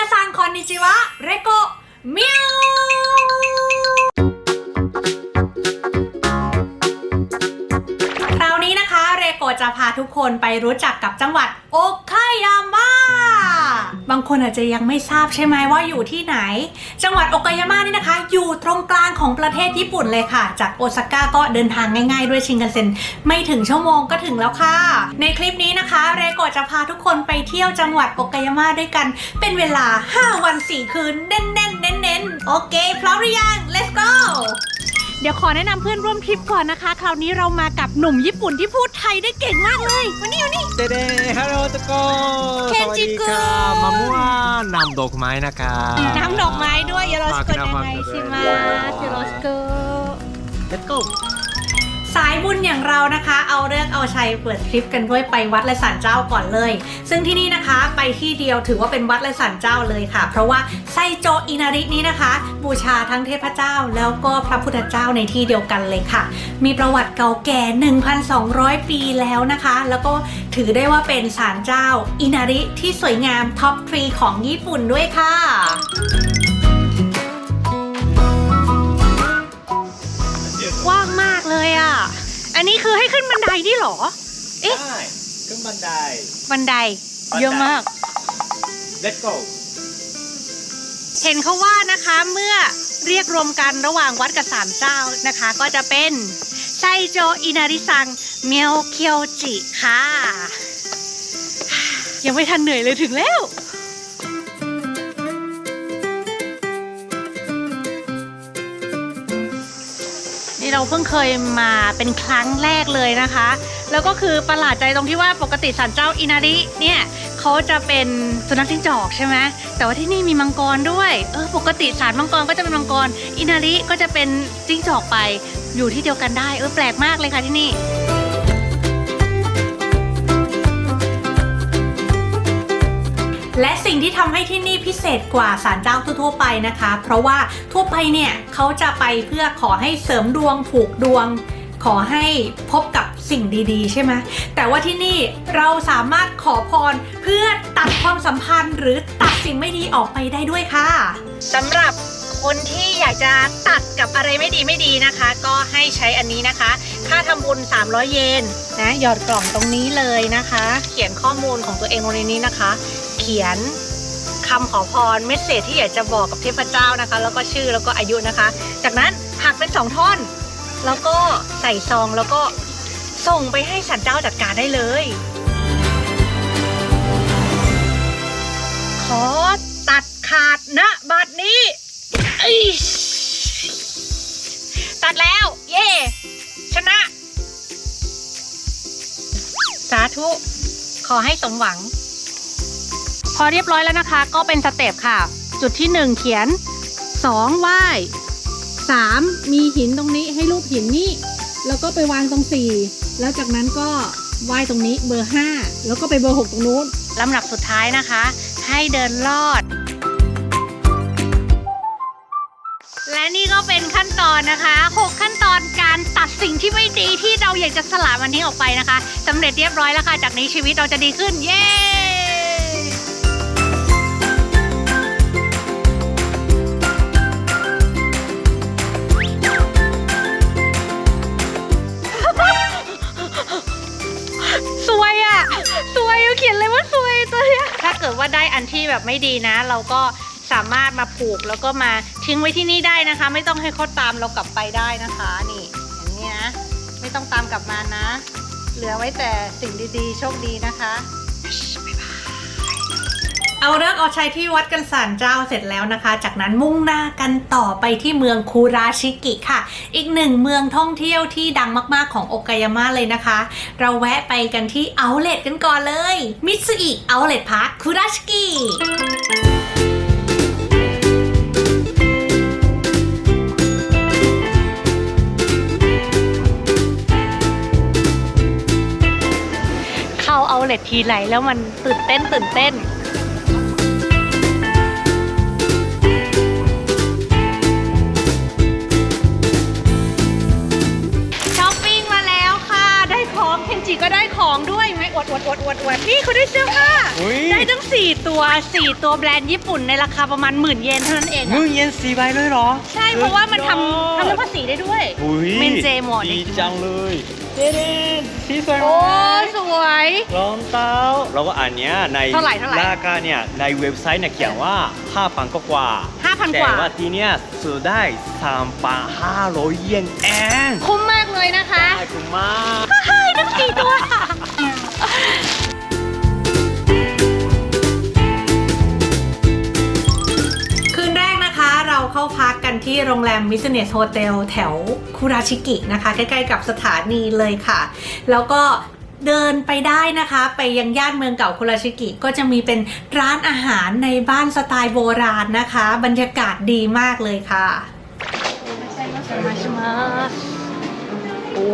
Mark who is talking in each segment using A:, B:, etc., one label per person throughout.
A: นาซังคอนนิจิวะ เรโกเมียวคราวนี้นะคะ เรโกจะพาทุกคนไปรู้จักกับจังหวัดโอคายาม่า บางคนอาจจะยังไม่ทราบใช่ไหมว่าอยู่ที่ไหน จังหวัดโอกายาม่านี่นะคะ อยู่ตรงกลางของประเทศญี่ปุ่นเลยค่ะ จากโอซาก้าก็เดินทางง่ายๆ ด้วยชิงกันเซ็นไม่ถึงชั่วโมงก็ถึงแล้วค่ะ ในคลิปนี้นะคะ เรโกะจะพาทุกคนไปเที่ยวจังหวัดโอกายาม่าด้วยกัน เป็นเวลา 5 วัน 4 คืนเน้นๆเน้นๆโอเคพร้อมหรือยัง let's go เดี๋ยวขอแนะนำเพื่อนร่วมทริปก่อนนะคะ คราวนี้เรามากับหนุ่มญี่ปุ่นที่พูดไทยได้เก่งมากเลยวันนี้วันนี้
B: เดเดฮัลโหลทุกค
A: เคนจิกุ
B: สวัมะมัวงนำดอกไม้นะคะ
A: น้ำดอกไม้ด้วยยโรสกุลยั
B: งไง
A: ชิ
B: มาสิ
A: โรสกุ
B: Let's go เสา
A: ยบุญอย่างเรานะคะ เอาเรื่องเอาชัยเปิดทริปกันด้วยไปวัดและศาลเจ้าก่อนเลย ซึ่งที่นี่นะคะไปที่เดียวถือว่าเป็นวัดและศาลเจ้าเลยค่ะ เพราะว่าไซโจอินารินี้นะคะ บูชาทั้งเทพเจ้า แล้วก็พระพุทธเจ้าในที่เดียวกันเลยค่ะ มีประวัติเก่าแก่ 1,200 ปีแล้วนะคะ แล้วก็ถือได้ว่าเป็นศาลเจ้าอินาริที่สวยงามท็อปทรีของญี่ปุ่นด้วยค่ะ เลยอะ อันนี้คือให้ขึ้นบันไดนี่เหรอ เอ๊ะ
B: ได้ขึ้นบันได
A: บันได เยอะมาก
B: Let's go
A: เห็นเขาว่านะคะเมื่อเรียกรวมกันระหว่างวัดกับสามเจ้านะคะ ก็จะเป็นไซโจอินาริซังเมียวเคียวจิค่ะ ยังไม่ทันเหนื่อยเลยถึงแล้ว เราเพิ่งเคยมาเป็นครั้งแรกเลยนะคะ แล้วก็คือประหลาดใจตรงที่ว่าปกติศาลเจ้าอินาริเนี่ยเขาจะเป็นสุนัขจิ้งจอกใช่ไหมแต่ว่าที่นี่มีมังกรด้วยเออปกติสารมังกรก็จะเป็นมังกรอินาริก็จะเป็นจิ้งจอกไปอยู่ที่เดียวกันได้เออแปลกมากเลยค่ะที่นี่ และสิ่งที่ทำให้ที่นี่พิเศษกว่าศาลเจ้าทั่วไปนะคะ เพราะว่าทั่วไปเนี่ยเขาจะไปเพื่อขอให้เสริมดวงผูกดวง ขอให้พบกับสิ่งดีๆ ใช่ไหมแต่ว่าที่นี่เราสามารถขอพรเพื่อตัดความสัมพันธ์หรือตัดสิ่งไม่ดีออกไปได้ด้วยค่ะสำหรับคนที่อยากจะตัดกับอะไรไม่ดีไม่ดีนะคะ ก็ให้ใช้อันนี้นะคะ ค่าทำบุญ 300 เยนนะหยอดกล่องตรงนี้เลยนะคะ เขียนข้อมูลของตัวเองลงในนี้นะคะ ขียนคำขอพรเมสเซจที่อยากจะบอกกับเทพเจ้านะคะ แล้วก็ชื่อแล้วก็อายุนะคะ จากนั้นหักเป็นสองท่อน แล้วก็ใส่ซองแล้วก็ส่งไปให้สันเจ้าจัดการได้เลย ขอตัดขาดณบัดนี้อิ๊ยตัดแล้ว เย่ชนะ สาธุ ขอให้สมหวังพ อเรียบร้อยแล้วนะคะ ก็เป็นสเต็ปค่ะ จุดที่ 1 เขียน2ไหว้3มีหินตรงนี้ให้รูปหินนี่แล้วก็ไปวางตรง 4 แล้วจากนั้นก็ไหว้ตรงนี้เบอร์ 5 แล้วก็ไปเบอร์ 6 ตรงนู้นลำดับสุดท้ายนะคะ ให้เดินลอด และนี่ก็เป็นขั้นตอนนะคะ 6 ขั้นตอนการตัดสิ่งที่ไม่ดีที่เราอยากจะสละมันทิ้งออกไปนะคะสำเร็จเรียบร้อยแล้วค่ะ จากนี้ชีวิตเราจะดีขึ้น เย้ แบบไม่ดีนะ เราก็สามารถมาผูกแล้วก็มาทิ้งไว้ที่นี่ได้นะคะ ไม่ต้องให้เขาตามเรากลับไปได้นะคะนี่อย่างนี้นะไม่ต้องตามกลับมานะ เหลือไว้แต่สิ่งดีๆ โชคดีนะคะ เอาเลิกเอาชัยที่วัดกันสารเจ้าเสร็จแล้วนะคะ จากนั้นมุ่งหน้ากันต่อไปที่เมืองคูราชิกิค่ะ อีกหนึ่งเมืองท่องเที่ยวที่ดังมากๆของโอกายาม่าเลยนะคะ เราแวะไปกันที่เอาเล t กันก่อนเลย มิตซูอิเอาเล t พาร์คคูราชิกิเข้าเอาเล t ทีไหลแล้วมันตื่นเต้นตื่นเต้น วดอวดอวดอวดอวดนี่เขาได้เสื้อผ้า
B: อุ๊ย
A: ได้ตั้ง4ตัว4ตัวแบรนด์ญี่ปุ่นในราคาประมาณหมื่นเยนเท่านั้นเอง
B: มื
A: อะ
B: อเย็นสีใบเลยเหรอ
A: ใช่เพราะว่ามันทำทำเรื่องภาษีได้ด้วย
B: อุ๊ย
A: เมนเจหมด
B: ดีจังเลยเดเดนสีสวย
A: โอ้สวย
B: รองเท้าแล้วก็อันเนี้ยใน
A: เท่าไหร่เท่าไหร่
B: คาเนี่ยในเว็บไซต์เนี่ยเขียนว่า5,000ก็กว่า
A: 5,000
B: แต่
A: กว่า
B: ว่าที่เนี้ยซื้อได้3,500เยนเอง
A: คุ้มมากเลยนะคะ
B: ได้คุณมาก
A: ใช่ทั้งสี่ตัว คืนแรกนะคะเราเข้าพักกันที่โรงแรม Business Hotel แถวคุราชิกินะคะ ใกล้ๆกับสถานีเลยค่ะ แล้วก็เดินไปได้นะคะ ไปยังย่านเมืองเก่าคุราชิกิ ก็จะมีเป็นร้านอาหารในบ้านสไตล์โบราณนะคะ บรรยากาศดีมากเลยค่ะ โอ้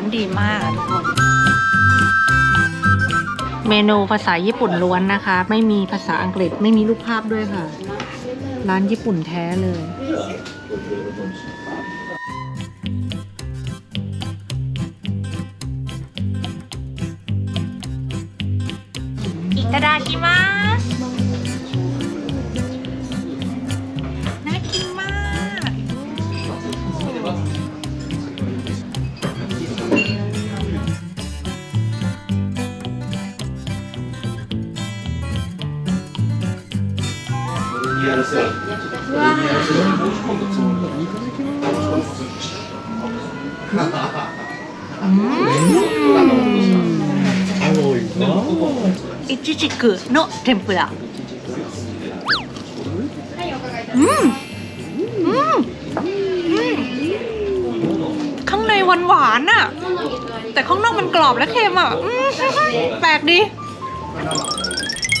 A: านดีมากอะทุกคน เมนูภาษาญี่ปุ่นล้วนนะคะ ไม่มีภาษาอังกฤษไม่มีรูปภาพด้วยค่ะ ร้านญี่ปุ่นแท้เลย いただきます イチジクの天ぷらอืมอืมอืมข้างในหวานหวานๆอะแต่ข้างนอกมันกรอบและเค็มอะอืมแปลกดี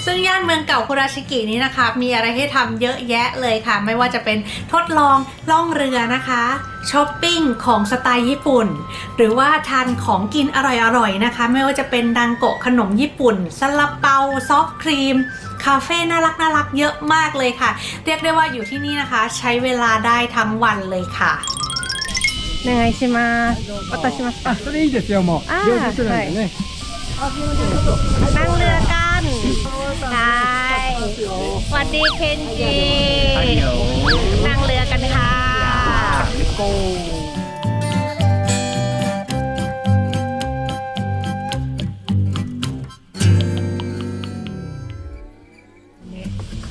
A: ซึ่งย่านเมืองเก่าคุราชิกินี้นะคะ มีอะไรให้ทำเยอะแยะเลยค่ะ ไม่ว่าจะเป็นทดลองล่องเรือนะคะช้อปปิ้งของสไตล์ญี่ปุ่น หรือว่าทานของกินอร่อยๆนะคะ ไม่ว่าจะเป็นดังโกะขนมญี่ปุ่นซาลาเปาซอฟต์ครีม คาเฟ่น่ารักน่ารักเยอะมากเลยค่ะ เรียกได้ว่าอยู่ที่นี่นะคะ ใช้เวลาได้ทั้งวันเลยค่ะお願いします渡します
C: あ、それいいですよ、もう。
A: あー
C: 両日なんでね。
A: นั่งเรือกันใช่ สวัสดีเคนจินั่งเรือกันค่ะ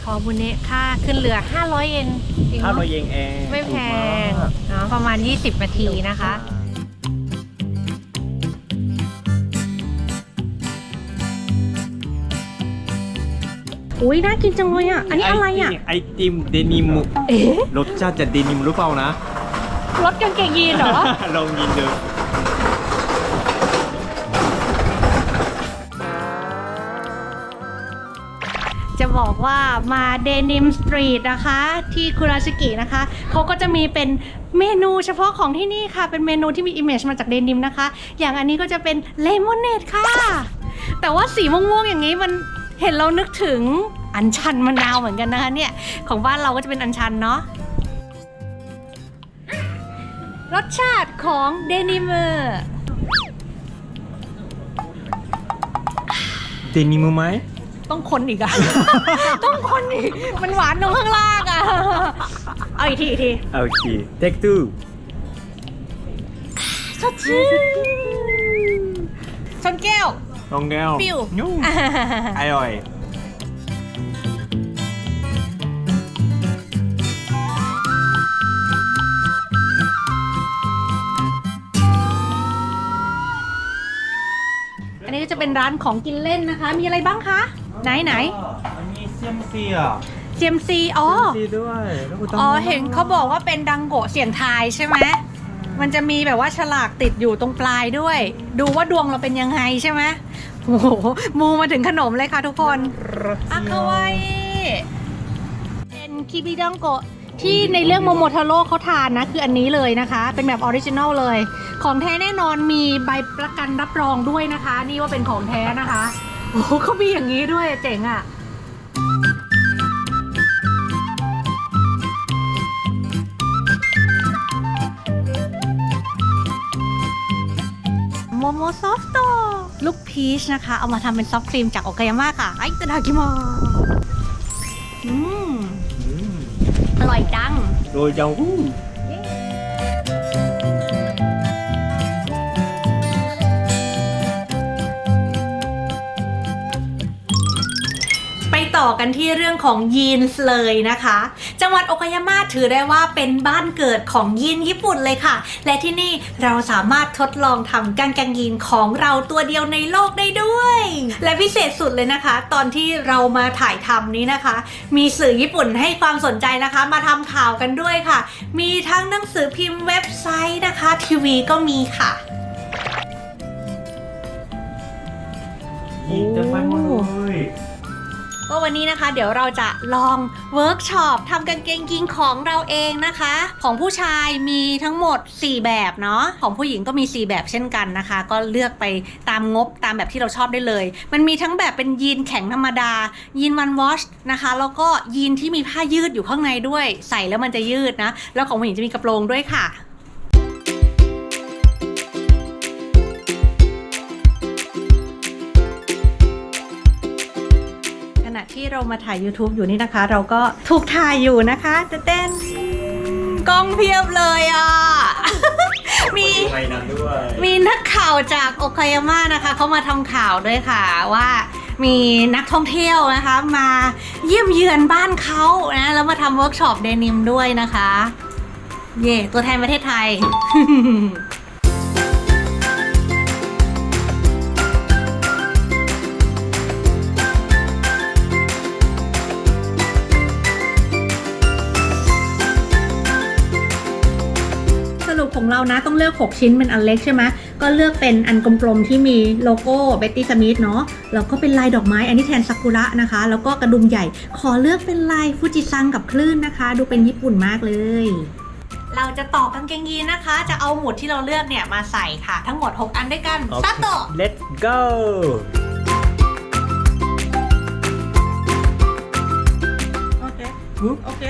A: คอบุเนะค่าขึ้นเรือ 500 เยนจริง
B: ห้า
A: เนาะ
B: ร้อยเยนเอง
A: ไม่แพงเนาะประมาณ 20 นาทีนะคะ อุ้ยน่ากินจังเลยอะ อันนี้อะไรอะ
B: ไอติมเดนิม
A: เอ๊ะ
B: รสชาติจะเดนิมหรือเปล่านะ
A: รถกางเกงยีนเหรอ
B: ลองยินดู
A: จะบอกว่ามาเดนิมสตรีทนะคะ ที่คุราชิกินะคะเขาก็จะมีเป็นเมนูเฉพาะของที่นี่ค่ะ เป็นเมนูที่มีอิมเมจมาจากเดนิมนะคะ อย่างอันนี้ก็จะเป็นเลมอนเนดค่ะ แต่ว่าสีม่วงๆอย่างนี้มัน เห็นเรานึกถึงอัญชันมะนาวเหมือนกันนะคะเนี่ย ของบ้านเราก็จะเป็นอัญชันเนาะรสชาติของเดนิม
B: เดนิมไหม
A: ต้องคนอีกอะ ต้องคนอีก มันหวานตรงข้างล่างอะเอาอีกทีอีกที
B: โอเคเทคทู
A: สดชื่นชนแก้ว
B: ลองแก้ว
A: ปิ้ว
B: นุ่มอร่อย
A: อันนี้ก็จะเป็นร้านของกินเล่นนะคะ มีอะไรบ้างคะ ไหนไหน
B: อันนี้เซียมซีอะ
A: เซียมซีอ๋อ
B: ซีด้วยแล้วก็ต้อง
A: อ๋อ เห็นเขาบอกว่าเป็นดังโกะเสียงทายใช่ไหม มันจะมีแบบว่าฉลากติดอยู่ตรงปลายด้วย ดูว่าดวงเราเป็นยังไงใช่ไหมโอ้โหมูมาถึงขนมเลยค่ะทุกคนอาคาวายเป็นคิบิดังโกะที่ในเรื่องโมโมทาโร่เขาทานนะ คืออันนี้เลยนะคะ เป็นแบบออริจินอลเลย ของแท้แน่นอนมีใบประกันรับรองด้วยนะคะ นี่ว่าเป็นของแท้นะคะโอ้โหเขามีอย่างนี้ด้วยเจ๋งอะโพีชนะคะ เอามาทำเป็นซอฟต์ครีมจากโอคายาม่าค่ะไอ้ตะดากิโมอืมอร่อยจัง
B: โรยจังหู้
A: ไปต่อกันที่เรื่องของยีนส์เลยนะคะ จังหวัดโอคายาม่าถือได้ว่าเป็นบ้านเกิดของยีนญี่ปุ่นเลยค่ะ และที่นี่เราสามารถทดลองทำกางเกงยีนของเราตัวเดียวในโลกได้ด้วย และพิเศษสุดเลยนะคะ ตอนที่เรามาถ่ายทำนี้นะคะ มีสื่อญี่ปุ่นให้ความสนใจนะคะ มาทำข่าวกันด้วยค่ะ มีทั้งหนังสือพิมพ์เว็บไซต์นะคะ ทีวีก็มีค่ะ
B: อีกจะไปหมดเลย
A: ก็วันนี้นะคะ เดี๋ยวเราจะลองเวิร์กช็อปทำกางเกงยีนของเราเองนะคะ ของผู้ชายมีทั้งหมด 4 แบบเนาะของผู้หญิงก็มี 4 แบบเช่นกันนะคะ ก็เลือกไปตามงบตามแบบที่เราชอบได้เลย มันมีทั้งแบบเป็นยีนแข็งธรรมดา ยีนวันวอชนะคะแล้วก็ยีนที่มีผ้ายืดอยู่ข้างในด้วย ใส่แล้วมันจะยืดนะแล้วของผู้หญิงจะมีกระโปรงด้วยค่ะ ที่เรามาถ่าย YouTube อยู่นี่นะคะ เราก็ถูกถ่ายอยู่นะคะเต้นกล้องเพียบเลยอะ มี
B: ไทยนั้นด้วย
A: มีนักข่าวจากโอคายาม่านะคะเขามาทำข่าวด้วยค่ะว่ามีนักท่องเที่ยวนะคะ มาเยี่ยมเยือนบ้านเขานะแล้วมาทำเวิร์กช็อปเดนิมด้วยนะคะ เย่ตัวแทนประเทศไทย ของเรานะต้องเลือก 6 ชิ้นเป็นอันเล็กใช่ไหมก็เลือกเป็นอันกลมๆที่มีโลโก้เบตตี้สมิธเนาะแล้วก็เป็นลายดอกไม้อันนี้แทนซากุระนะคะ แล้วก็กระดุมใหญ่ขอเลือกเป็นลายฟูจิซังกับคลื่นนะคะ ดูเป็นญี่ปุ่นมากเลยเราจะต่อกางเกงยีนนะคะ จะเอาหมุดที่เราเลือกเนี่ยมาใส่ค่ะ ทั้งหมด 6 อันด้วยกันสตาร์ท
B: let's go
A: โอเค
B: ปึ๊บ
A: โอเค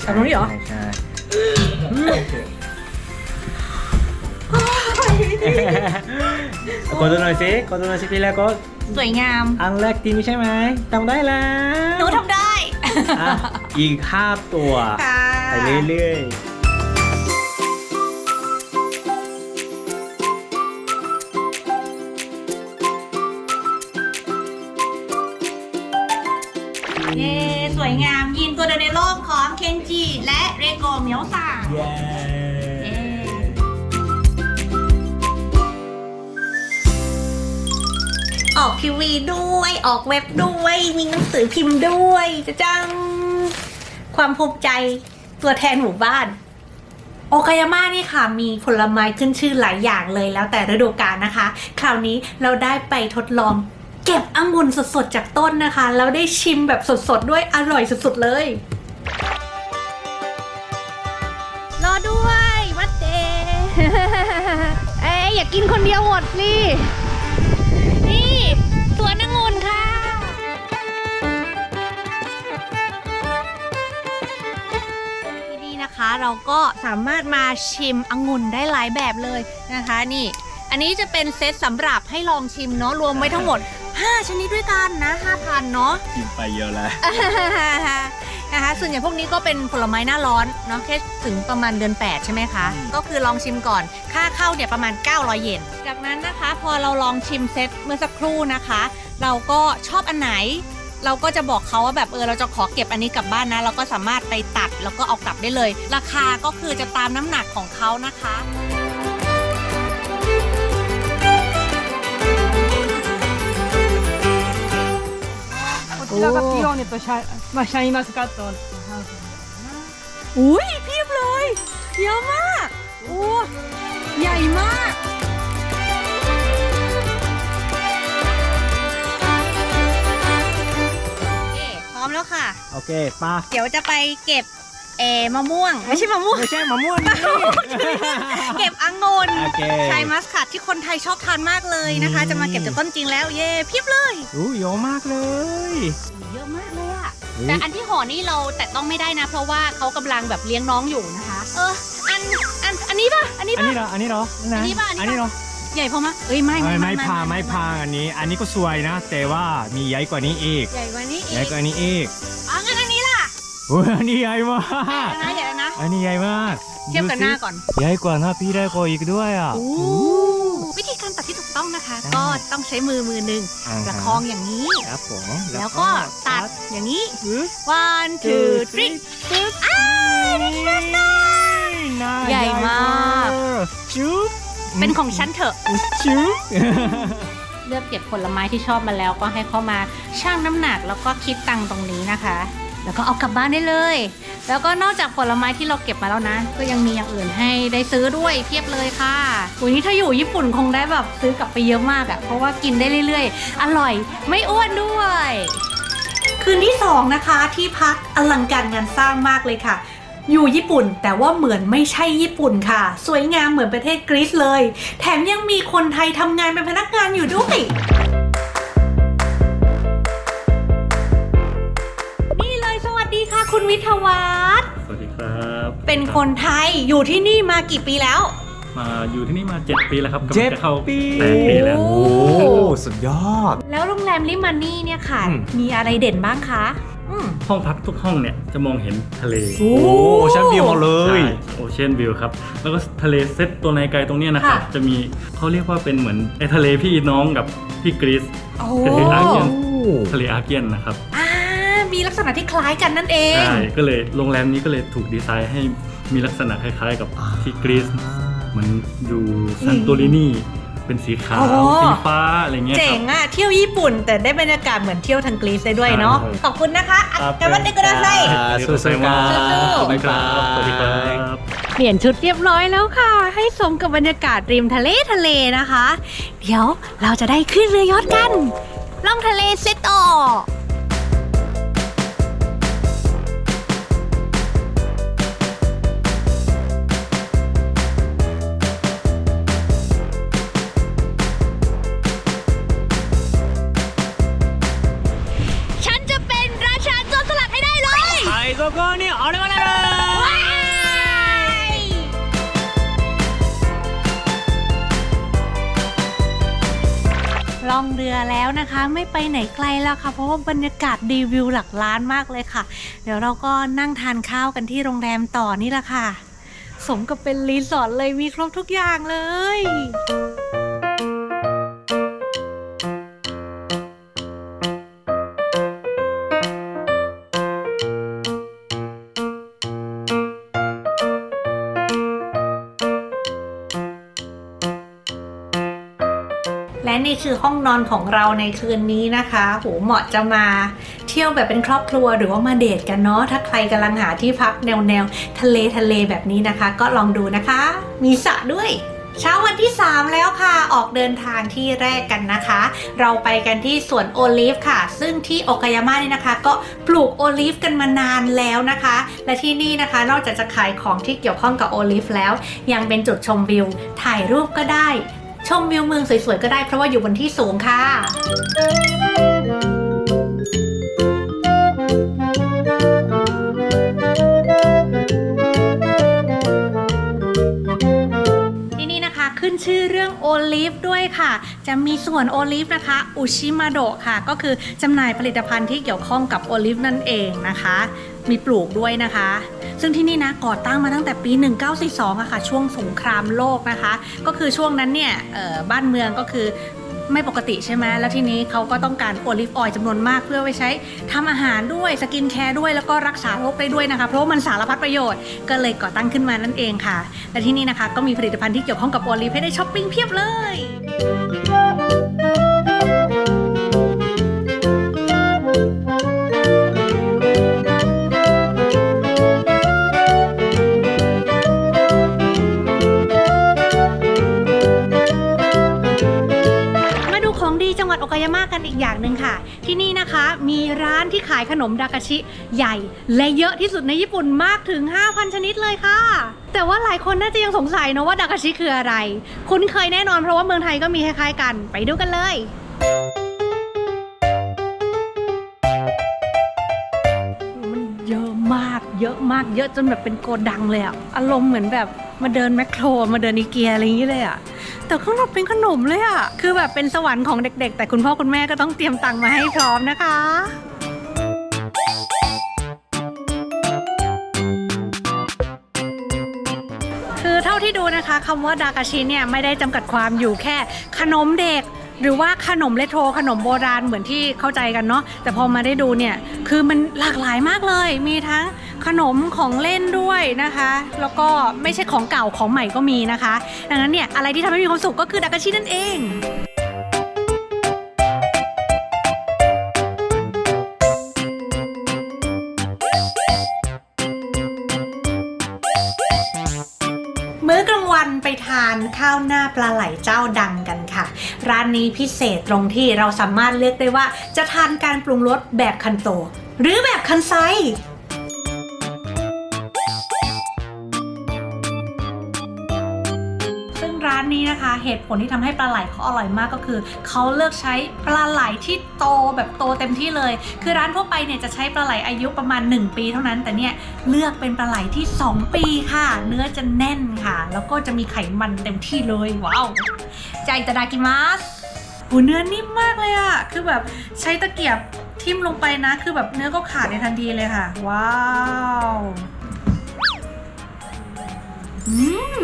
A: ใส่ตรงนี้เหรอ
B: ใช่ใช่กดดูหน่อยสิกดดูหน่อยสิพี่แล้วก็
A: สวยงาม
B: อันแรกทีมใช่ไหมทำได้แล้ว
A: หนูทำได้
B: อะอีกห้าตัว
A: ค่ะ
B: ไปเรื่อยๆ
A: เย้สวยงามยินตัวเดียวในโลกของเคนจิและเรโกเมียวซัง
B: เย้
A: ออกทีวีด้วยออกเว็บด้วย มีหนังสือพิมพ์ด้วยจะจัง ความภูมิใจตัวแทนหมู่บ้าน โอคายาม่านี่ค่ะ มีผลไม้ขึ้นชื่อหลายอย่างเลยแล้วแต่ฤดูกาลนะคะ คราวนี้เราได้ไปทดลอง เก็บองุ่นสดๆจากต้นนะคะ แล้วได้ชิมแบบสดๆด้วยอร่อยสุดๆเลย รอด้วยวัดเดเอ้ยอย่ากินคนเดียวหมดสินี่สวนองุ่นค่ะ ที่นี่นะคะเราก็สามารถมาชิมองุ่นได้หลายแบบเลยนะคะนี่ อันนี้จะเป็นเซตสำหรับให้ลองชิมเนาะรวมไว้ทั้งหมด 5 ชนิดด้วยกันนะ 5,000 เนาะ
B: กินไปเยอะแล้ว
A: นะคะส่วนใหญ่พวกนี้ก็เป็นผลไม้หน้าร้อนเนาะแค่ถึงประมาณเดือน 8 ใช่ไหมคะ
B: อืม
A: ก็คือลองชิมก่อน ค่าเข้าเนี่ยประมาณ 900 เยนจากนั้นนะคะพอเราลองชิมเซตเมื่อสักครู่นะคะ เราก็ชอบอันไหน เราก็จะบอกเขาว่าแบบเออเราจะขอเก็บอันนี้กลับบ้านนะ เราก็สามารถไปตัดแล้วก็เอากลับได้เลย ราคาก็คือจะตามน้ำหนักของเขานะคะ
C: こちらがピオーネとシャ,、まあ、シャインマスカットのハウス
A: อุ้ยเพียบเลย เยอะมาก โอ้ ใหญ่มาก เอ๊พร้อมแล้วค่ะ
B: โอเคมา
A: เดี๋ยวจะไปเก็บ เออมะม่วง ไม่ใช่มะม่วง
B: ไม่ใช่มะม่วง
A: เก็บองุ่น
B: โอเค
A: ชายมัสคัตที่คนไทยชอบทานมากเลยนะคะ
B: อืม
A: จะมาเก็บจากต้นจริงแล้วเย่เพียบเลย
B: อู้เยอะมากเลย
A: เยอะมากเลยอะแต่อันที่ห่อนี่เราแต่ต้องไม่ได้นะ เพราะว่าเขากำลังแบบเลี้ยงน้องอยู่นะคะ เออ อัน อันนี้ป่ะ อันนี้
D: อัน
A: ป่ะ
D: นี้เหรออันนี้เหรอ
A: อันนี้ป่ะอันนี้ป่ะ
D: อันนี้เหรอ
A: ใหญ่พอมะเอ้ยไม่
D: ไม่ไม่พา
A: ไม่
D: ไม่พาอันนี้ อันนี้ก็สวยนะ แต่ว่ามีใหญ่กว่านี้อีก
A: ใหญ่กว่านี้อี
D: ใหญ่
A: ก
D: กว่านี้อีก
A: อะงั้นอันนี้ล่ะ
D: โอ้ยอันนี้ใหญ่มาก
A: ใหญ่นะใหญ่นะ
D: อันนี้ใหญ่มาก
A: เทียบกับหน้าก่อน
D: ดูสิใหญ่กว่าหน้าพี่ได้ก็อีกด้วยอะ
A: โอ้วิธีการตัดที่ถูกต้องนะคะ
D: ได้
A: ก็ต้องใช้มือมือหนึ่ง
D: อ่าฮะ
A: ประคองอย่างนี้
D: ครับผม
A: แล้วก็ตัดอย่างนี้
D: ปึ๊บ
A: one two three
D: ปึ๊บ
A: อ้าวได้ที่รักกัน
D: หน้า
A: ใหญ่มาก
D: จุ๊บ
A: เป็นของฉันเถอะ
D: จุ๊บ
A: เลือกเก็บผลไม้ที่ชอบมาแล้วก็ให้เข้ามาชั่งน้ำหนักแล้วก็คิดตังค์ตรงนี้นะคะ แล้วก็เอากลับบ้านได้เลย แล้วก็นอกจากผลไม้ที่เราเก็บมาแล้วนะ ก็ยังมีอย่างอื่นให้ได้ซื้อด้วยเพียบเลยค่ะวันนี้ถ้าอยู่ญี่ปุ่นคงได้แบบซื้อกลับไปเยอะมากอะเพราะว่ากินได้เรื่อยๆ อร่อย ไม่อ้วนด้วย คืนที่สองนะคะที่พักอลังการงานสร้างมากเลยค่ะอยู่ญี่ปุ่นแต่ว่าเหมือนไม่ใช่ญี่ปุ่นค่ะ สวยงามเหมือนประเทศกรีซเลย แถมยังมีคนไทยทำงานเป็นพนักงานอยู่ด้วย วิทยาวัฒน์
E: สวัสดีครับ
A: เป็นคนไทยอยู่ที่นี่มากี่ปีแล้ว
E: มาอยู่ที่นี่มา 7 ปีแล้วครับกำลัง
D: เจ็ด
E: จะเข้า
D: ปี
E: แปดปีแล้ว
A: โอ้
D: โอ้สุดยอด
A: แล้วโรงแรมลิมานี่เนี่ยค่ะ
D: อืม
A: มีอะไรเด่นบ้างคะอืม
E: ห้องพักทุกห้องเนี่ยจะมองเห็นทะเล
D: โอ้ชั้นวิวหมดเล
E: ใช่
D: ย
E: โอเชียนวิวครับ แล้วก็ทะเลเซตตัวในไกลตรงเนี้ยนะครับ
A: ค่ะ
E: จะมีเขาเรียกว่าเป็นเหมือนไอ้ทะเลพี่น้องกับพี่กรีซ
A: โอ้
E: เป็นที่อาเซียน
D: โอ้
E: ทะเลอาเกียนนะครับ
A: อ่า มีลักษณะที่คล้ายกันนั่นเอง
E: ใช่ก็เลยโรงแรมนี้ก็เลยถูกดีไซน์ให้มีลักษณะคล้ายๆ กับที่กรีซเหมือนอยู่ซันโตรินีเป็นสีขาว
A: โอ้
E: สีฟ้า อะไรเงี้ยค
A: เจ๋
E: รั
A: ง
E: บ
A: อะเที่ยวญี่ปุ่น แต่ได้บรรยากาศเหมือนเที่ยวทางกรีซได้ด้วยเนาะ
E: ครับ
A: ขอบคุณนะคะอะ
D: ครับ
A: กันวันเด็กก็ได้ไอ่า
D: สู้ๆครับ
A: สู้ๆ
E: ขอบคุณครับสวัสดีครับ
A: เปลี่ยนชุดเรียบร้อยแล้วค่ะ ให้สมกับบรรยากาศริมทะเลทะเลนะคะ เดี๋ยวเราจะได้ขึ้นเรือยอชต์กัน ล่องทะเลเซตต่อ ไอ้
D: โกโก้นี่เอาเลยมาเลย
A: ว้ายล่องเรือแล้วนะคะไม่ไปไหนไกลแล้วค่ะ เพราะว่าบรรยากาศดีวิวหลักล้านมากเลยค่ะ เดี๋ยวเราก็นั่งทานข้าวกันที่โรงแรมต่อนี่แหละค่ะ สมกับเป็นรีสอร์ทเลยมีครบทุกอย่างเลย นี่คือห้องนอนของเราในคืนนี้นะคะโหเหมาะจะมาเที่ยวแบบเป็นครอบครัวหรือว่ามาเดทกันเนาะถ้าใครกำลังหาที่พักแนวแนวทะเลทะเลแบบนี้นะคะ ก็ลองดูนะคะ มีสระด้วยเช้าวันที่ 3 แล้วค่ะออกเดินทางที่แรกกันนะคะ เราไปกันที่สวนโอลิฟค่ะ ซึ่งที่โอกายาม่านี่นะคะ ก็ปลูกโอลิฟกันมานานแล้วนะคะ และที่นี่นะคะ นอกจากจะขายของที่เกี่ยวข้องกับโอลิฟแล้ว ยังเป็นจุดชมวิว ถ่ายรูปก็ได้ ชมวิวเมืองสวยๆก็ได้เพราะว่าอยู่บนที่สูงค่ะ ขึ้นชื่อเรื่องโอลิฟด้วยค่ะ จะมีส่วนโอลิฟนะคะอุชิมาโดะค่ะ ก็คือจำหน่ายผลิตภัณฑ์ที่เกี่ยวข้องกับโอลิฟนั่นเองนะคะ มีปลูกด้วยนะคะ ซึ่งที่นี่นะก่อตั้งมาตั้งแต่ปี 1942อะค่ะ ช่วงสงครามโลกนะคะ ก็คือช่วงนั้นเนี่ยบ้านเมืองก็คือ ไม่ปกติใช่ไหมแล้วทีนี้เขาก็ต้องการโอลิฟออยล์จำนวนมากเพื่อไปใช้ทำอาหารด้วยสกินแคร์ด้วยแล้วก็รักษาโรคได้ด้วยนะคะ เพราะมันสารพัดประโยชน์ก็เลยก่อตั้งขึ้นมานั่นเองค่ะ และที่นี่นะคะก็มีผลิตภัณฑ์ที่เกี่ยวข้องกับโอลิฟให้ได้ช้อปปิ้งเพียบเลย ดีจังหวัดโอกายาม่ากันอีกอย่างหนึ่งค่ะ ที่นี่นะคะมีร้านที่ขายขนมดากาชิใหญ่ และเยอะที่สุดในญี่ปุ่นมากถึง 5,000 ชนิดเลยค่ะ แต่ว่าหลายคนน่าจะยังสงสัยนะว่าดากาชิคืออะไร คุ้นเคยแน่นอนเพราะว่าเมืองไทยก็มีคล้ายๆกันไปดูกันเลยมันเยอะมาก เยอะมาก เยอะจนแบบเป็นโกดังเลยอะอารมณ์เหมือนแบบมาเดินแมคโครมาเดินอีเกียอะไรอย่างนี้เลยอะ แต่ข้างนอกเป็นขนมเลยอะคือแบบเป็นสวรรค์ของเด็ก ๆ แต่คุณพ่อคุณแม่ก็ต้องเตรียมตังค์มาให้พร้อมนะคะคือเท่าที่ดูนะคะคำว่าดากาชิเนี่ยไม่ได้จำกัดความอยู่แค่ขนมเด็ก หรือว่าขนมเลโทรขนมโบราณเหมือนที่เข้าใจกันเนาะแต่พอมาได้ดูเนี่ยคือมันหลากหลายมากเลย มีทั้งขนมของเล่นด้วยนะคะ แล้วก็ไม่ใช่ของเก่าของใหม่ก็มีนะคะ ดังนั้นเนี่ยอะไรที่ทำให้มีความสุขก็คือดากาชินั่นเองมื้อกลางวันไปทานข้าวหน้าปลาไหลเจ้าดังกัน ร้านนี้พิเศษตรงที่เราสามารถเลือกได้ว่า จะทานการปรุงรสแบบคันโต หรือแบบคันไซซึ่งร้านนี้นะคะ เหตุผลที่ทำให้ปลาไหลเขาอร่อยมากก็คือ เขาเลือกใช้ปลาไหลที่โตแบบโตเต็มที่เลย คือร้านทั่วไปเนี่ยจะใช้ปลาไหลอายุประมาณ 1 ปีเท่านั้น แต่เนี่ยเลือกเป็นปลาไหลที่ 2 ปีค่ะ เนื้อจะแน่นค่ะ แล้วก็จะมีไขมันเต็มที่เลยว้าว ใจตาดากิมัสหูเนื้อนิ่มมากเลยอะคือแบบใช้ตะเกียบทิ่มลงไปนะ คือแบบเนื้อก็ขาดในทันทีเลยค่ะ ว้าว อืม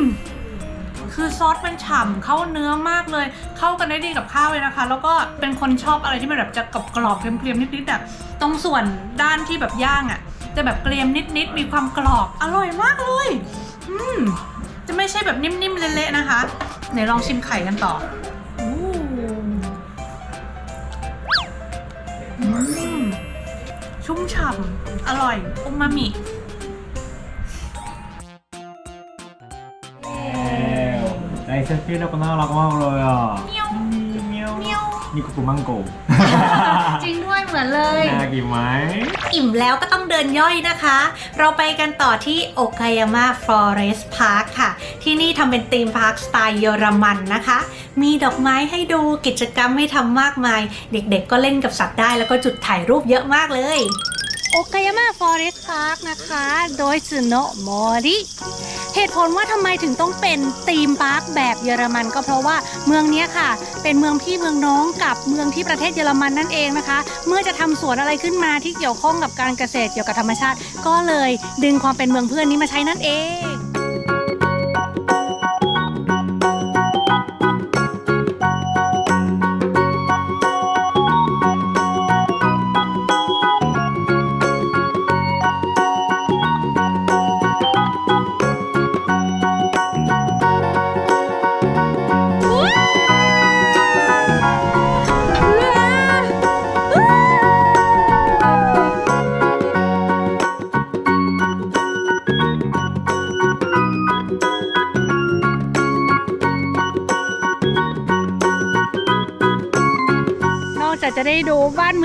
A: คือซอสมันฉ่ำเข้าเนื้อมากเลย เข้ากันได้ดีกับข้าวเลยนะคะ แล้วก็เป็นคนชอบอะไรที่มันแบบจะกรอบกรอบๆเกรียมๆนิดๆอะตรงส่วนด้านที่แบบย่างอะจะแบบเกรียมนิดๆ มีความกรอบ อร่อยมากเลย อืม จะไม่ใช่แบบนิ่มๆ เละๆ นะคะ ไหนลองชิมไข่กันต่อชุ่มฉ่ำ อร่อย อุมามิ
D: ไอเซฟิลก็น่ารักมากเลยอะ นี่ก็คือมังโก
A: จริงด้วยเหมือนเลย
D: น่ากินไหม
A: อิ่มแล้วก็ต้องเดินย่อยนะคะ เราไปกันต่อที่โอกายาม่าฟลอเรสพาร์คค่ะ ที่นี่ทำเป็นธีมพาร์คสไตล์เยอรมันนะคะ มีดอกไม้ให้ดูกิจกรรมให้ทำมากมาย เด็กๆก็เล่นกับสัตว์ได้แล้วก็จุดถ่ายรูปเยอะมากเลยโอกายาม่าฟอเรสต์พาร์คนะคะ โดยซึโนะมอริ เหตุผลว่าทำไมถึงต้องเป็นธีมพาร์คแบบเยอรมัน ก็เพราะว่าเมืองนี้ค่ะ เป็นเมืองพี่เมืองน้องกับเมืองที่ประเทศเยอรมันนั่นเองนะคะ เมื่อจะทำสวนอะไรขึ้นมาที่เกี่ยวข้องกับการเกษตรเกี่ยวกับธรรมชาติ ก็เลยดึงความเป็นเมืองเพื่อนนี้มาใช้นั่นเอง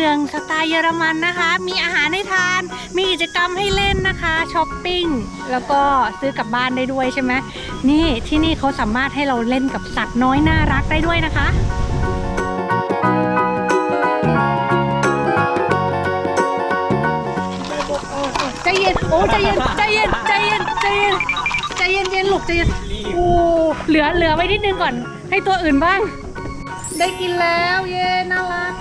A: มืองสไตล์เยอรมันนะคะ มีอาหารให้ทาน มีกิจกรรมให้เล่นนะคะช้อปปิ้ง แล้วก็ซื้อกลับบ้านได้ด้วยใช่ไหมนี่ที่นี่เขาสามารถให้เราเล่นกับสัตว์น้อยน่ารักได้ด้วยนะคะใจเย็นโอ้ใจเย็นใจเย็นใจเย็นใจเย็นใจเย็นเย็นลูกใจเย็นโอ้เหลือเหลือไว้นิดนึงก่อน ให้ตัวอื่นบ้าง ได้กินแล้ว เย้น่ารัก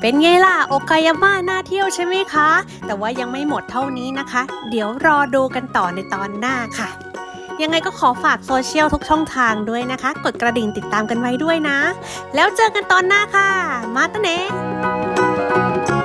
A: เป็นไงล่ะ โอกายาม่าน่าเที่ยวใช่ไหมคะ แต่ว่ายังไม่หมดเท่านี้นะคะ เดี๋ยวรอดูกันต่อในตอนหน้าค่ะ ยังไงก็ขอฝากโซเชียลทุกช่องทางด้วยนะคะ กดกระดิ่งติดตามกันไว้ด้วยนะ แล้วเจอกันตอนหน้าค่ะ มาตะเนะ